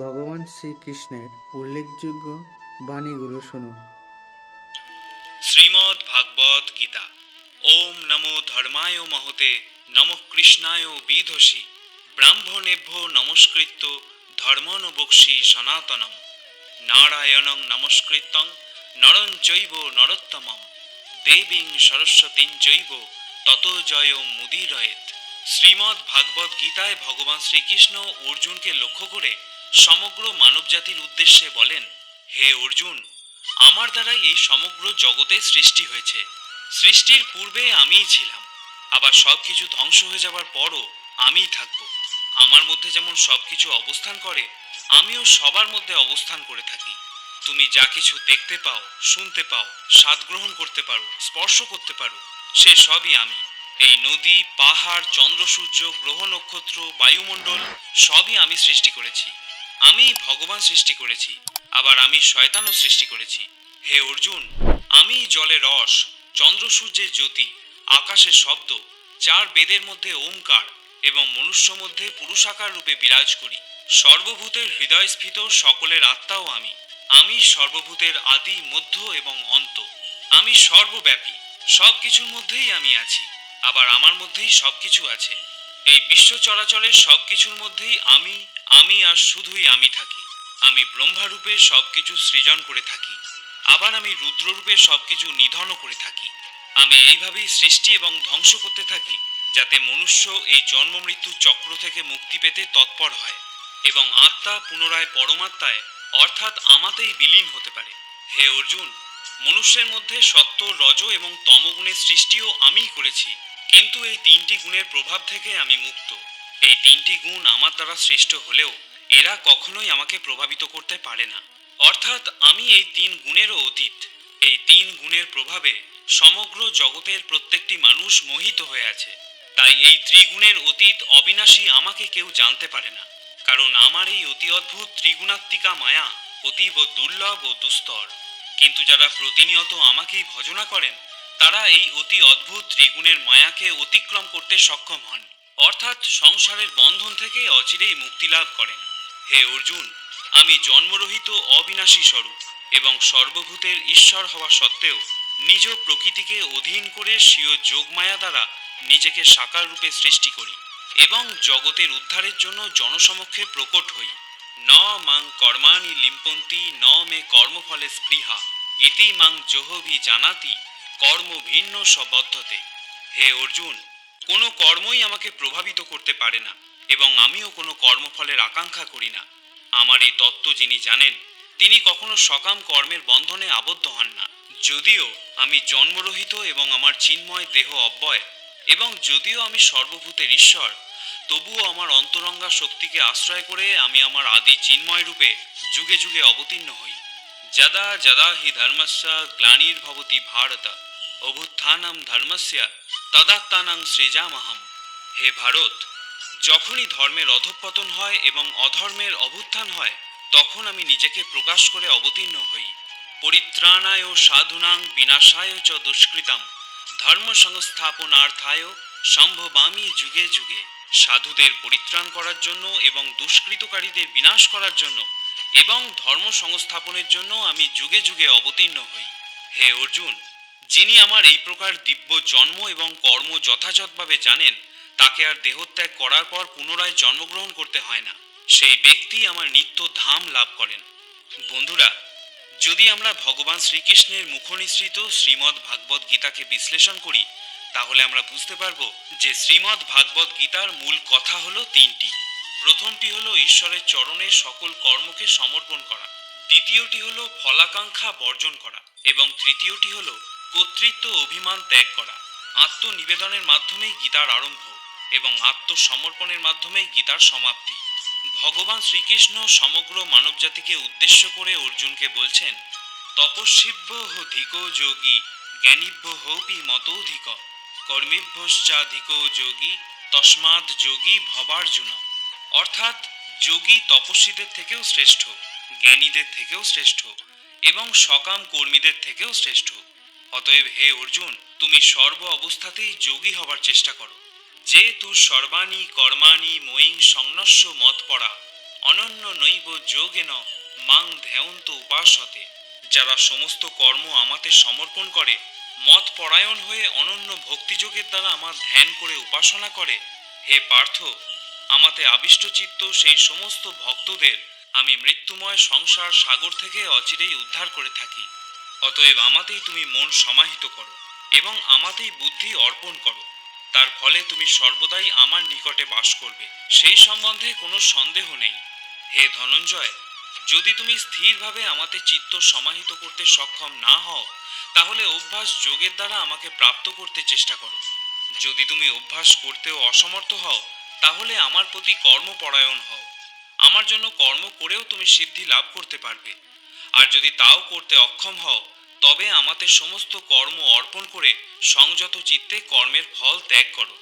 ভগবান শ্রীকৃষ্ণের উল্লেখযোগ্য বাণীগুলো শুনুন। শ্রীমদ্ ভাগবত গীতা। ওম নমো ধর্মায় মহতে নম কৃষ্ণায় বিধসি। ব্রাহ্মণেভ্য নমস্কৃত্য ধর্মন বক্সি সনাতনম। নারায়ণং নমস্কৃত্যং নরং চৈব নরোত্তমম। দেবীং সরস্বতীং চৈব তত জয় মুদিরয়েত। শ্রীমদ্ ভাগবত গীতায় ভগবান শ্রীকৃষ্ণ অর্জুনকে লক্ষ্য করে সমগ্র মানবজাতির উদ্দেশ্যে বলেন, হে অর্জুন, আমার দ্বারাই এই সমগ্র জগতের সৃষ্টি হয়েছে। সৃষ্টির পূর্বে আমিই ছিলাম। আবার সব কিছু ধ্বংস হয়ে যাবার পরও আমিই থাকব। আমার মধ্যে যেমন সব কিছু অবস্থান করে, আমিও সবার মধ্যে অবস্থান করে থাকি। তুমি যা কিছু দেখতে পাও, শুনতে পাও, স্বাদ গ্রহণ করতে পারো, স্পর্শ করতে পারো, সে সবই আমি। এই নদী, পাহাড় চন্দ্র সূর্য গ্রহ নক্ষত্র, বায়ুমণ্ডল, সবই আমি সৃষ্টি করেছি। আমি ভগবান সৃষ্টি করেছি, আবার আমি শয়তানও সৃষ্টি করেছি। হে অর্জুন, আমি জলের রস, চন্দ্র সূর্যের জ্যোতি আকাশের শব্দ, চার বেদের মধ্যে ওমকার এবং মনুষ্য মধ্যে পুরুষাকার রূপে বিরাজ করি। সর্বভূতের হৃদয়স্ফীত সকলের আত্মাও আমি। আমি সর্বভূতের আদি, মধ্য এবং অন্ত। আমি সর্বব্যাপী সব কিছুর মধ্যেই আমি আছি, আবার আমার মধ্যেই সব কিছু আছে। এই বিশ্ব চরাচরের সব কিছুর মধ্যেই আমি আমি আর শুধুই আমি থাকি। আমি ব্রহ্মারূপে সব কিছু সৃজন করে থাকি। আবার আমি রুদ্ররূপে সব কিছু নিধনও করে থাকি। আমি এইভাবেই সৃষ্টি এবং ধ্বংস করতে থাকি, যাতে মনুষ্য এই জন্ম মৃত্যু চক্র থেকে মুক্তি পেতে তৎপর হয় এবং আত্মা পুনরায় পরমাত্মায়, অর্থাৎ আমাতেই বিলীন হতে পারে। হে অর্জুন, মনুষ্যের মধ্যে সত্য, রজ এবং তমগুণের সৃষ্টিও আমিই করেছি। কিন্তু এই তিনটি গুণের প্রভাব থেকে আমি মুক্ত। এই তিনটি গুণ আমার দ্বারা সৃষ্ট হলেও এরা কখনোই আমাকে প্রভাবিত করতে পারে না। অর্থাৎ আমি এই তিন গুণেরও অতীত। এই তিন গুণের প্রভাবে সমগ্র জগতের প্রত্যেকটি মানুষ মোহিত হয়ে আছে। তাই এই ত্রিগুণের অতীত অবিনাশী আমাকে কেউ জানতে পারে না। কারণ আমার এই অতি অদ্ভুত ত্রিগুণাত্মিকা মায়া অতীব দুর্লভ ও দুস্তর। কিন্তু যারা প্রতিনিয়ত আমাকেই ভজনা করেন তারা এই অতি অদ্ভুত ত্রিগুণের মায়াকে অতিক্রম করতে সক্ষম হন। অর্থাৎ সংসারের বন্ধন থেকে অচিরেই মুক্তি লাভ করেন। হে অর্জুন, আমি জন্মরহিত অবিনাশী স্বরূপ এবং সর্বভূতের ঈশ্বর হওয়া সত্ত্বেও নিজ প্রকৃতিকে অধীন করে স্বীয় যোগমায়া দ্বারা নিজেকে সাকার রূপে সৃষ্টি করি এবং জগতের উদ্ধারের জন্য জনসমক্ষে প্রকট হই। ন মাং কর্মাণি লিম্পন্তি, ন মে কর্মফলে স্পৃহা, ইতি মাং জহভি জানাতি কর্ম ভিন্ন সবদ্ধতে হে অর্জুন, কোনো কর্মই আমাকে প্রভাবিত করতে পারে না, এবং আমিও কোনো কর্মফলের আকাঙ্ক্ষা করি না। আমার এই তত্ত্ব যিনি জানেন, তিনি কখনো সকাম কর্মের বন্ধনে আবদ্ধ হন না। যদিও আমি জন্মরহিত এবং আমার চিন্ময় দেহ অব্যয়, এবং যদিও আমি সর্বভূতের ঈশ্বর, তবুও আমার অন্তরঙ্গা শক্তিকে আশ্রয় করে আমি আমার আদি চিন্ময় রূপে যুগে যুগে অবতীর্ণ হই। যদা যদা হি ধর্মস্য গ্লানির্ভবতি ভারত। অভ্যুত্থানম ধর্মস্য তদাত্মানাং সৃজামহম। হে ভারত, যখনই ধর্মের অধঃপতন হয় এবং অধর্মের অভ্যুত্থান হয়, তখন আমি নিজেকে প্রকাশ করে অবতীর্ণ হই। পরিত্রাণায় সাধুনাং বিনাশায় চ দুষ্কৃতাম। ধর্ম সংস্থাপনার্থায় সম্ভবামি যুগে যুগে। সাধুদের পরিত্রাণ করার জন্য এবং দুষ্কৃতকারীদের বিনাশ করার জন্য এবং ধর্ম সংস্থাপনের জন্য আমি যুগে যুগে অবতীর্ণ হই। হে অর্জুন যিনি আমার এই প্রকার দিব্য জন্ম এবং কর্ম যথাযথভাবে জানেন, তাকে আর দেহত্যাগ করার পর পুনরায় জন্মগ্রহণ করতে হয় না। সেই ব্যক্তি আমার নিত্য ধাম লাভ করেন। বন্ধুরা, যদি আমরা ভগবান শ্রীকৃষ্ণের মুখনিসৃত শ্রীমদ্ ভাগবত গীতাকে বিশ্লেষণ করি, তাহলে আমরা বুঝতে পারব যে শ্রীমদ্ ভাগবত গীতার মূল কথা হলো তিনটি। প্রথমটি হলো ঈশ্বরের চরণে সকল কর্মকে সমর্পণ করা। দ্বিতীয়টি হলো ফলাকাঙ্ক্ষা বর্জন করা। এবং তৃতীয়টি হলো কর্তৃত্ব অভিমান ত্যাগ করা, আত্মনিবেদনের মাধ্যমেই গীতার আরম্ভ এবং আত্মসমর্পণের মাধ্যমেই গীতার সমাপ্তি। ভগবান শ্রীকৃষ্ণ সমগ্র মানবজাতিকে উদ্দেশ্য করে অর্জুনকে বলছেন, তপস্বিভ্য ধিক যোগী, জ্ঞানীভ্য হৌপি মতোধিক কর্মেভ্যশ্চাধিক যোগী তস্মাদ যোগী ভবার্জুন। অর্থাৎ যোগী তপস্বীদের থেকেও শ্রেষ্ঠ, জ্ঞানীদের থেকেও শ্রেষ্ঠ এবং সকাম কর্মীদের থেকেও শ্রেষ্ঠ। অতএব হে অর্জুন, তুমি সর্ব অবস্থাতেই যোগী হবার চেষ্টা করো। যে তু সর্বাণী কর্মাণি ময়িং সংনস্য মত পড়া, অনন্য নৈব যোগেন মাং ধ্যায়ন্ত উপাসতে। যারা সমস্ত কর্ম আমাতে সমর্পণ করে, মত পরায়ণ হয়ে অনন্য ভক্তিযোগের দ্বারা আমার ধ্যান করে উপাসনা করে, হে পার্থ, আমাতে আবিষ্ট চিত্ত সেই সমস্ত ভক্তদের আমি মৃত্যুময় সংসার সাগর থেকে অচিরেই উদ্ধার করে থাকি। অতএব আমাতেই তুমি মন সমাহিত করো এবং আমাতেই বুদ্ধি অর্পণ করো। তার ফলে তুমি সর্বদাই আমার নিকটে বাস করবে। সেই সম্বন্ধে কোনো সন্দেহ নেই। হে ধনঞ্জয়, যদি তুমি স্থিরভাবে আমাতে চিত্ত সমাহিত করতে সক্ষম না হও, তাহলে অভ্যাস যোগের দ্বারা আমাকে প্রাপ্ত করতে চেষ্টা করো। যদি তুমি অভ্যাস করতেও অসমর্থ হও, তাহলে আমার প্রতি কর্মপরায়ণ হও। আমার জন্য কর্ম করেও তুমি সিদ্ধি লাভ করতে পারবে। আর যদি তাও করতে অক্ষম হও, তবে আমাতে সমস্ত কর্ম অর্পণ করে সংযত চিত্তে কর্মের ফল ত্যাগ করো।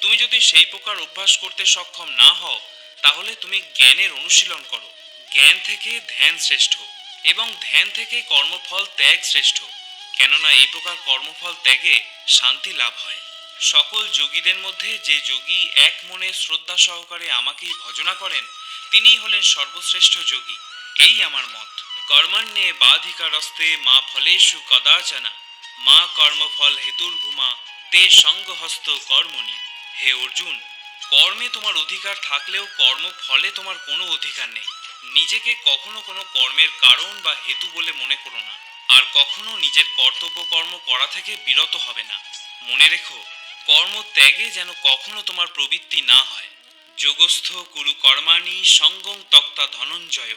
তুমি যদি সেই প্রকার অভ্যাস করতে সক্ষম না হও, তাহলে তুমি জ্ঞানের অনুশীলন করো। জ্ঞান থেকে ধ্যান শ্রেষ্ঠ এবং ধ্যান থেকে কর্মফল ত্যাগ শ্রেষ্ঠ। কেননা এই প্রকার কর্মফল ত্যাগে শান্তি লাভ হয়। সকল যোগীদের মধ্যে যে যোগী এক মনে শ্রদ্ধা সহকারে আমাকেই ভজনা করেন, তিনিই হলেন সর্বশ্রেষ্ঠ যোগী। এই আমার মত। কর্মাণ্যে বাধিকারস্তে মা ফলেষু কদাচনা, মা কর্মফল হেতুর্ভূমা তে সঙ্গহস্ত কর্মণি। হে অর্জুন, কর্মে তোমার অধিকার থাকলেও কর্মফলে তোমার কোনো অধিকার নেই। নিজেকে কখনো কোনো কর্মের কারণ বা হেতু বলে মনে করো না। আর কখনো নিজের কর্তব্য কর্ম করা থেকে বিরত হবে না। মনে রেখো, কর্ম ত্যাগে যেন কখনো তোমার প্রবৃত্তি না হয়। যোগস্থ কুরু কর্মাণি সঙ্গং তক্তা ধনঞ্জয়।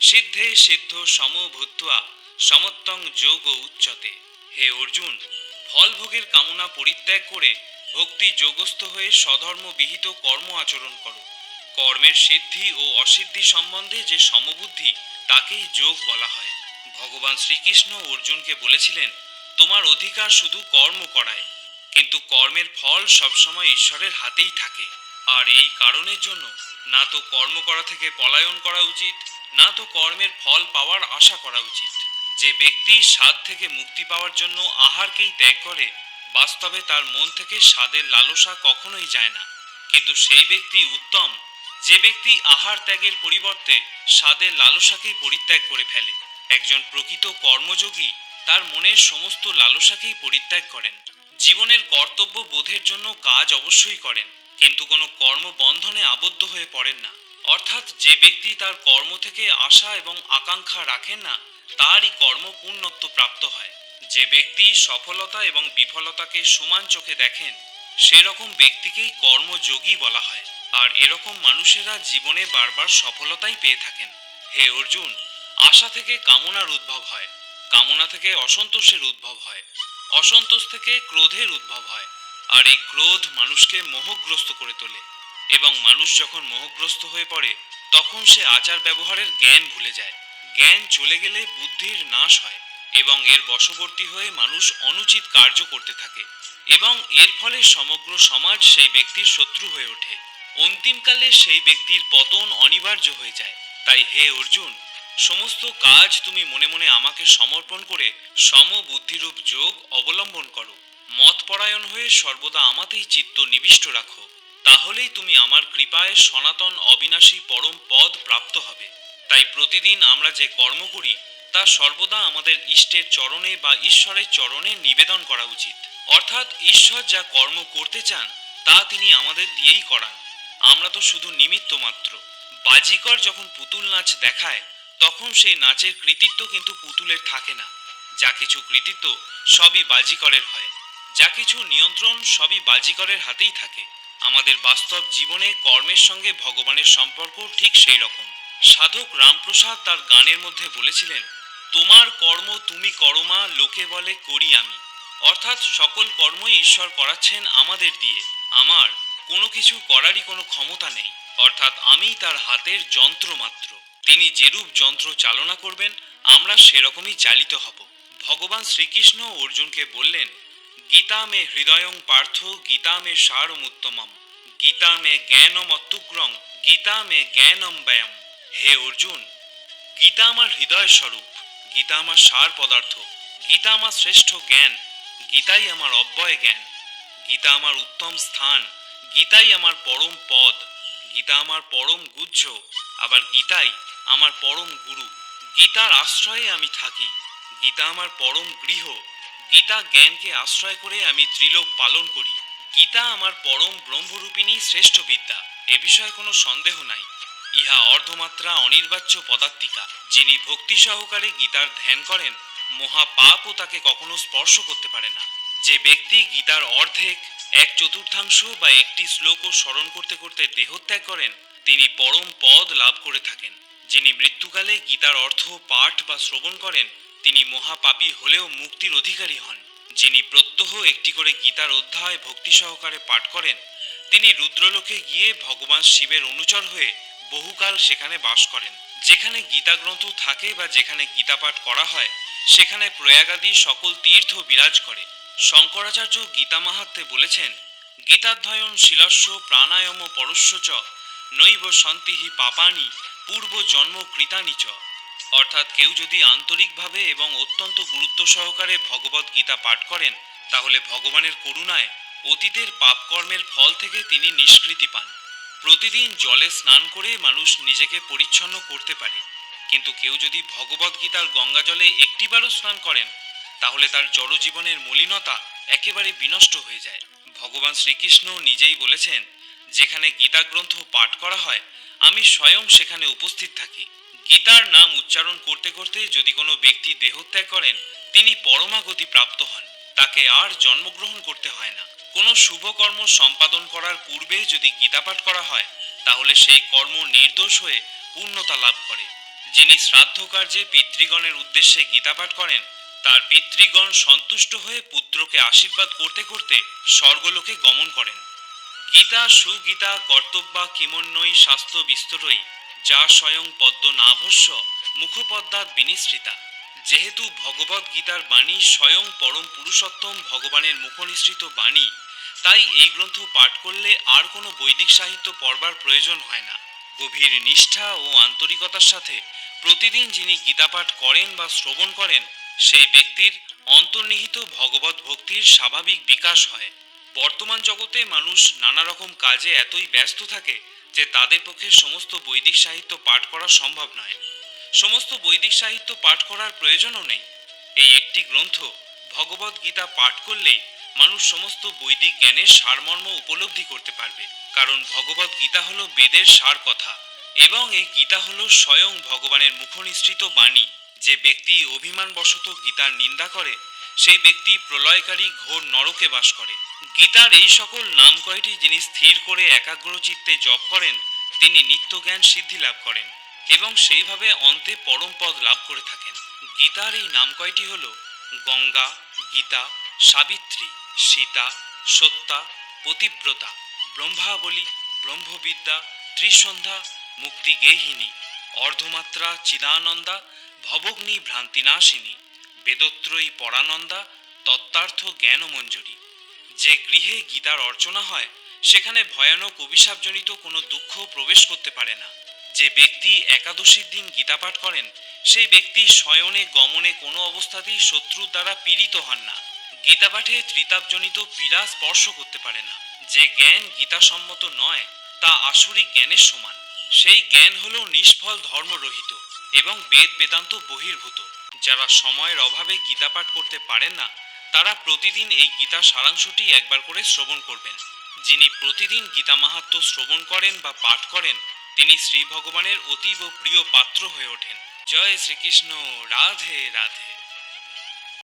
সিদ্ধে সিদ্ধ সম ভূত্বা সমত্তং যোগ উচ্চতে। হে অর্জুন ফল ভোগের কামনা পরিত্যাগ করে ভক্তি যোগস্থ হয়ে স্বধর্ম বিহিত কর্ম আচরণ করো। কর্মের সিদ্ধি ও অসিদ্ধি সম্বন্ধে যে সমবুদ্ধি, তাকেই যোগ বলা হয়। ভগবান শ্রীকৃষ্ণ অর্জুনকে বলেছিলেন, তোমার অধিকার শুধু কর্ম করায়, কিন্তু কর্মের ফল সবসময় ঈশ্বরের হাতেই থাকে। আর এই কারণের জন্য না তো কর্ম করা থেকে পলায়ন করা উচিত না তো কর্মের ফল পাওয়ার আশা করা উচিত। যে ব্যক্তি স্বাদ থেকে মুক্তি পাওয়ার জন্য আহারকেই ত্যাগ করে, বাস্তবে তার মন থেকে স্বাদের লালসা কখনোই যায় না। কিন্তু সেই ব্যক্তি উত্তম, যে ব্যক্তি আহার ত্যাগের পরিবর্তে স্বাদের লালসাকেই পরিত্যাগ করে ফেলে। একজন প্রকৃত কর্মযোগী তার মনের সমস্ত লালসাকেই পরিত্যাগ করেন। জীবনের কর্তব্য বোধের জন্য কাজ অবশ্যই করেন, কিন্তু কোনো কর্মবন্ধনে আবদ্ধ হয়ে পড়েন না। অর্থাৎ যে ব্যক্তি তার কর্ম থেকে আশা এবং আকাঙ্ক্ষা রাখেন না, তারই কর্ম পূর্ণত্ব প্রাপ্ত হয়। যে ব্যক্তি সফলতা এবং বিফলতাকে সমান চোখে দেখেন, সেরকম ব্যক্তিকেই কর্মযোগী বলা হয়। আর এরকম মানুষেরা জীবনে বারবার সফলতাই পেয়ে থাকেন। হে অর্জুন, আশা থেকে কামনার উদ্ভব হয়, কামনা থেকে অসন্তোষের উদ্ভব হয়, অসন্তোষ থেকে ক্রোধের উদ্ভব হয়, আর এই ক্রোধ মানুষকে মোহগ্রস্ত করে তোলে। এবং মানুষ যখন মোহগ্রস্ত হয়ে পড়ে, তখন সে আচার ব্যবহারের জ্ঞান ভুলে যায়। জ্ঞান চলে গেলে বুদ্ধির নাশ হয় এবং এর বশবর্তী হয়ে মানুষ অনুচিত কার্য করতে থাকে এবং এর ফলে সমগ্র সমাজ সেই ব্যক্তির শত্রু হয়ে ওঠে। অন্তিমকালে সেই ব্যক্তির পতন অনিবার্য হয়ে যায়। তাই হে অর্জুন, সমস্ত কাজ তুমি মনে মনে আমাকে সমর্পণ করে সমবুদ্ধিরূপ যোগ অবলম্বন করো। মতপরায়ণ হয়ে সর্বদা আমাতেই চিত্ত নিবিষ্ট রাখো। তাহলেই তুমি আমার কৃপায় সনাতন অবিনাশী পরম পদ প্রাপ্ত হবে। তাই প্রতিদিন আমরা যে কর্ম করি, তা সর্বদা আমাদের ইষ্টের চরণে বা ঈশ্বরের চরণে নিবেদন করা উচিত। অর্থাৎ ঈশ্বর যা কর্ম করতে চান, তা তিনি আমাদের দিয়েই করান। আমরা তো শুধু নিমিত্ত মাত্র। বাজিকর যখন পুতুল নাচ দেখায়, তখন সেই নাচের কৃতিত্ব কিন্তু পুতুলের থাকে না। যা কিছু কৃতিত্ব, সবই বাজিকরের হয়। যা কিছু নিয়ন্ত্রণ, সবই বাজিকরের হাতেই থাকে। আমাদের বাস্তব জীবনে কর্মের সঙ্গে ভগবানের সম্পর্ক ঠিক সেই রকম। সাধক রামপ্রসাদ তার গানের মধ্যে বলেছিলেন, তোমার কর্ম তুমি করমা লোকে বলে করি আমি। অর্থাৎ সকল কর্মই ঈশ্বর করাচ্ছেন আমাদের দিয়ে। আমার কোনো কিছু করারই কোনো ক্ষমতা নেই। অর্থাৎ আমি তার হাতের যন্ত্র মাত্র। তিনি যেরূপ যন্ত্র চালনা করবেন, আমরা সেরকমই চালিত হব। ভগবান শ্রীকৃষ্ণ অর্জুনকে বললেন গীতা মে হৃদয়ং পার্থ গীতা মে সারমুত্তমম গীতা মে জ্ঞানম অত্যুগ্রং গীতা মে জ্ঞানম ব্যয়ম হে অর্জুন, গীতা আমার হৃদয় স্বরূপ গীতা আমার সার পদার্থ গীতা আমার শ্রেষ্ঠ জ্ঞান, গীতাই আমার অব্যয় জ্ঞান, গীতা আমার উত্তম স্থান, গীতাই আমার পরম পদ, গীতা আমার পরম গুহ্য, আবার গীতাই আমার পরম গুরু, গীতার আশ্রয়ে আমি থাকি, গীতা আমার পরম গৃহ গীতা জ্ঞানকে আশ্রয় করে আমি ত্রিলোক পালন করি। গীতা আমার পরম ব্রহ্মরূপিণী শ্রেষ্ঠ বিদ্যা, এ বিষয়ে কোনো সন্দেহ নাই। ইহা অর্ধমাত্রা অনির্বাচ্য পদার্থিকা যিনি ভক্তি সহকারে গীতার ধ্যান করেন মহা পাপও তাকে কখনো স্পর্শ করতে পারে না। যে ব্যক্তি গীতার অর্ধেক, এক চতুর্থাংশ বা একটি শ্লোকও স্মরণ করতে করতে দেহত্যাগ করেন, তিনি পরম পদ লাভ করে থাকেন। যিনি মৃত্যুকালে গীতার অর্থ পাঠ বা শ্রবণ করেন তিনি মহাপাপী হলেও মুক্তির অধিকারী হন। যিনি প্রত্যহ একটি করে গীতার অধ্যায় ভক্তি সহকারে পাঠ করেন, তিনি রুদ্রলোকে গিয়ে ভগবান শিবের অনুচর হয়ে বহুকাল সেখানে বাস করেন। যেখানে গীতা গ্রন্থ থাকে বা যেখানে গীতা পাঠ করা হয়, সেখানে প্রয়াগাদি সকল তীর্থ বিরাজ করে। শঙ্করাচার্য গীতা মাহাত্মে বলেছেন, গীতাধ্যয়ন শিলস্য প্রাণায়াম পরস্য চ, নৈব সন্তিহি পাপানি পূর্ব জন্ম কৃতানি চ। অর্থাৎ কেউ যদি আন্তরিকভাবে এবং অত্যন্ত গুরুত্ব সহকারে ভগবত গীতা পাঠ করেন, তাহলে ভগবানের করুণায় অতীতের পাপকর্মের ফল থেকে তিনি নিষ্কৃতি পান। প্রতিদিন জলে স্নান করে মানুষ নিজেকে পরিচ্ছন্ন করতে পারে। কিন্তু কেউ যদি ভগবত গীতার গঙ্গা জলে একটিবারও স্নান করেন, তাহলে তার জড়জীবনের মলিনতা একেবারে বিনষ্ট হয়ে যায়। ভগবান শ্রীকৃষ্ণ নিজেই বলেছেন, যেখানে গীতা গ্রন্থ পাঠ করা হয়, আমি স্বয়ং সেখানে উপস্থিত থাকি। গীতার নাম উচ্চারণ করতে করতে যদি কোনো ব্যক্তি দেহত্যাগ করেন, তিনি পরমাগতি প্রাপ্ত হন। তাকে আর জন্মগ্রহণ করতে হয় না। কোনো শুভ কর্ম সম্পাদন করার পূর্বে যদি গীতা পাঠ করা হয়, তাহলে সেই কর্ম নির্দোষ হয়ে পূর্ণতা লাভ করে। যিনি শ্রাদ্ধ কার্যে পিতৃগণের উদ্দেশ্যে গীতাপাঠ করেন, তার পিতৃগণ সন্তুষ্ট হয়ে পুত্রকে আশীর্বাদ করতে করতে স্বর্গলোকে গমন করেন। গীতা, সুগীতা, কর্তব্যা কিমন্বয়ী স্বাস্থ্য বিস্তরই যা স্বয়ং পদ্ম নাভস্য মুখপদ্মাৎ বিনিসৃতা। যেহেতু ভগবত গীতার বাণী স্বয়ং পরম পুরুষোত্তম ভগবানের মুখনিসৃত বাণী, তাই এই গ্রন্থ পাঠ করলে আর কোনো বৈদিক সাহিত্য পড়বার প্রয়োজন হয় না। গভীর নিষ্ঠা ও আন্তরিকতার সাথে প্রতিদিন যিনি গীতা পাঠ করেন বা শ্রবণ করেন, সেই ব্যক্তির অন্তর্নিহিত ভগবত ভক্তির স্বাভাবিক বিকাশ হয়। বর্তমান জগতে মানুষ নানা রকম কাজে এতই ব্যস্ত থাকে যে তাদের পক্ষে সমস্ত বৈদিক সাহিত্য পাঠ করা সম্ভব নয়। সমস্ত বৈদিক সাহিত্য পাঠ করার প্রয়োজনও নেই। এই একটি গ্রন্থ ভগবত গীতা পাঠ করলেই মানুষ সমস্ত বৈদিক জ্ঞানের সারমর্ম উপলব্ধি করতে পারবে। কারণ ভগবত গীতা হলো বেদের সার কথা এবং এই গীতা হলো স্বয়ং ভগবানের মুখনিসৃত বাণী। যে ব্যক্তি অভিমানবশত গীতার নিন্দা করে সেই ব্যক্তি প্রলয়কারী ঘোর নরকে বাস করে। গীতার এই সকল নাম কয়টি যিনি স্থির করে একাগ্র চিত্তে জপ করেন, তিনি নিত্য জ্ঞান সিদ্ধি লাভ করেন এবং সেইভাবে অন্তে পরম পদ লাভ করে থাকেন। গীতার এই নাম কয়টি হল গঙ্গা, গীতা, সাবিত্রী, সীতা সত্যা পতিব্রতা, ব্রহ্মাবলী, ব্রহ্মবিদ্যা, ত্রিসন্ধ্যা মুক্তি মুক্তিগেহিনী, অর্ধমাত্রা, চিদানন্দা, ভবগ্নি ভ্রান্তিনাশিনী। বেদত্রয়ী পরানন্দা তত্ত্বার্থ জ্ঞানমঞ্জুরি। যে গৃহে গীতার অর্চনা হয়, সেখানে ভয়ানক অভিশাপজনিত কোনো দুঃখ প্রবেশ করতে পারে না। যে ব্যক্তি একাদশীর দিন গীতা পাঠ করেন, সেই ব্যক্তি শয়নে গমনে কোনো অবস্থাতেই শত্রুর দ্বারা পীড়িত হন না। গীতা পাঠে ত্রিতাপজনিত পীড়া স্পর্শ করতে পারে না। যে জ্ঞান গীতাসম্মত নয়, তা আসরিক জ্ঞানের সমান। সেই জ্ঞান হল নিষ্ফল ধর্মরহিত এবং বেদ বেদান্ত বহির্ভূত। যারা সময়ের অভাবে গীতা পাঠ করতে পারেন না, তারা প্রতিদিন এই গীতা সারাংশটি একবার করে শ্রবণ করবেন। যিনি প্রতিদিন গীতা মাহাত্ম শ্রবণ করেন বা পাঠ করেন, তিনি শ্রী ভগবানের অতীব প্রিয় পাত্র হয়ে ওঠেন। জয় শ্রীকৃষ্ণ, রাধে রাধে।